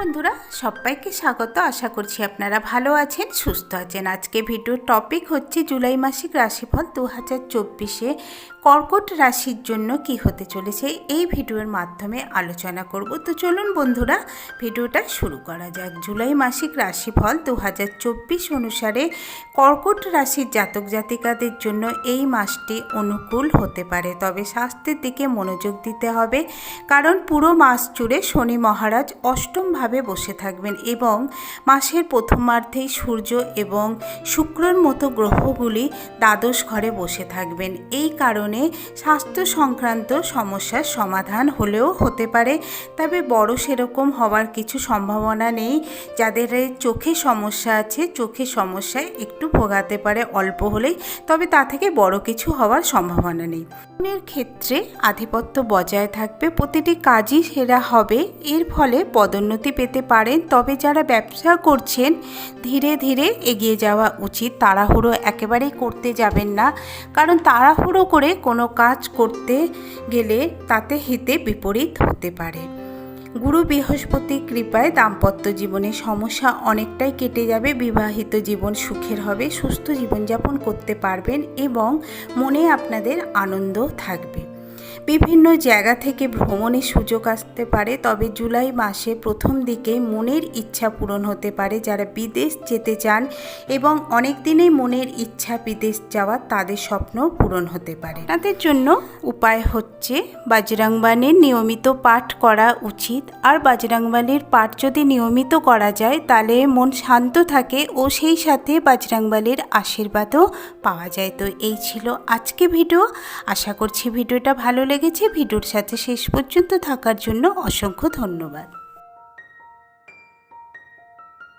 বন্ধুরা, সবাইকে স্বাগত। আশা করছি আপনারা ভালো আছেন, সুস্থ আছেন। আজকে ভিডিওর টপিক হচ্ছে জুলাই মাসিক রাশিফল দু হাজার চব্বিশে কর্কট রাশির জন্য কি হতে চলেছে, এই ভিডিওর মাধ্যমে আলোচনা করব। তো চলুন বন্ধুরা, ভিডিওটা শুরু করা যাক। জুলাই মাসিক রাশিফল দু হাজার চব্বিশ অনুসারে কর্কট রাশির জাতক জাতিকাদের জন্য এই মাসটি অনুকূল হতে পারে। তবে স্বাস্থ্যের দিকে মনোযোগ দিতে হবে, কারণ পুরো মাস জুড়ে শনি মহারাজ অষ্টমভাবে বসে থাকবেন এবং মাসের প্রথমার্ধেই সূর্য এবং শুক্রর মতো গ্রহগুলি দ্বাদশ ঘরে বসে থাকবেন। এই কারণে স্বাস্থ্য সংক্রান্ত সমস্যার সমাধান হলেও হতে পারে, তবে বড় সেরকম হওয়ার কিছু সম্ভাবনা নেই। যাদের চোখে সমস্যা আছে, চোখে সমস্যায় একটু ভোগাতে পারে অল্প হলেই, তবে তা থেকে বড় কিছু হওয়ার সম্ভাবনা নেই। মনের ক্ষেত্রে আধিপত্য বজায় থাকবে, প্রতিটি কাজই সেরা হবে। এর ফলে পদোন্নতি পেতে পারেন, তবে যারা ব্যবসা করছেন, ধীরে ধীরে এগিয়ে যাওয়া উচিত। তাড়াহুড়ো একেবারেই করতে যাবেন না, কারণ তাড়াহুড়ো করে কোনো কাজ করতে গেলে তাতে হিতে বিপরীত হতে পারে। গুরু বৃহস্পতি কৃপায় দাম্পত্য জীবনে সমস্যা অনেকটাই কেটে যাবে, বিবাহিত জীবন সুখের হবে, সুস্থ জীবনযাপন করতে পারবেন এবং মনে আপনাদের আনন্দ থাকবে। বিভিন্ন জায়গা থেকে ভ্রমণের সুযোগ আসতে পারে, তবে জুলাই মাসে প্রথম দিকে মনের ইচ্ছা পূরণ হতে পারে যারা বিদেশ যেতে চান এবং অনেক দিনেই মনের ইচ্ছা বিদেশ যাওয়া তাদের স্বপ্ন পূরণ হতে পারে। তাদের জন্য উপায় হচ্ছে বাজরাংবাণীর নিয়মিত পাঠ করা উচিত। আর বাজরাংবাণীর পাঠ যদি নিয়মিত করা যায়, তাহলে মন শান্ত থাকে ও সেই সাথে বাজরাংবালির আশীর্বাদও পাওয়া যায়। তো এই ছিল আজকে ভিডিও। আশা করছি ভিডিওটা ভালো লেগেছে। ভিডিওর সাথে শেষ পর্যন্ত থাকার জন্য অসংখ্য ধন্যবাদ।